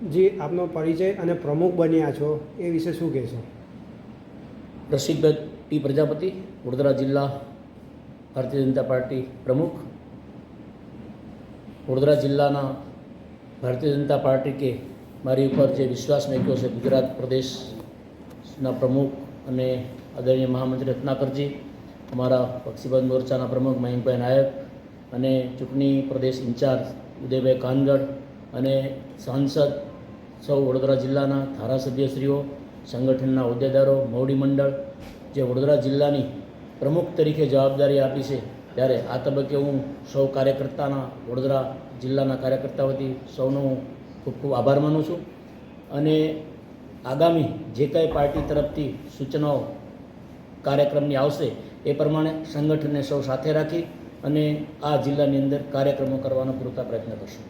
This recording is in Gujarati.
જે આપનો પરિચય અને પ્રમુખ બન્યા છો, એ વિશે શું કહેશો? રસિકભાઈ ટી પ્રજાપતિ, વડોદરા જિલ્લા ભારતીય જનતા પાર્ટી પ્રમુખ. વડોદરા જિલ્લાના ભારતીય જનતા પાર્ટી કે મારી ઉપર જે વિશ્વાસ મૂક્યો છે, ગુજરાત પ્રદેશના પ્રમુખ અને આદરણીય મહામંત્રી રત્નાકરજી, અમારા પક્ષીબંધ મોરચાના પ્રમુખ મયંકભાઈ નાયક અને ચૂંટણી પ્રદેશ ઇન્ચાર્જ ઉદયભાઈ કાનગડ અને સાંસદ સૌ વડોદરા જિલ્લાના ધારાસભ્યશ્રીઓ, સંગઠનના હોદ્દેદારો, મોવડી મંડળ જે વડોદરા જિલ્લાની પ્રમુખ તરીકે જવાબદારી આપી છે, ત્યારે આ તબક્કે હું સૌ કાર્યકર્તાના, વડોદરા જિલ્લાના કાર્યકર્તા વતી સૌનો હું ખૂબ ખૂબ આભાર માનું છું. અને આગામી જે કાંઈ પાર્ટી તરફથી સૂચનાઓ કાર્યક્રમની આવશે, એ પ્રમાણે સંગઠનને સૌ સાથે રાખી અને આ જિલ્લાની અંદર કાર્યક્રમો કરવાનો પૂરતા પ્રયત્ન કરશું.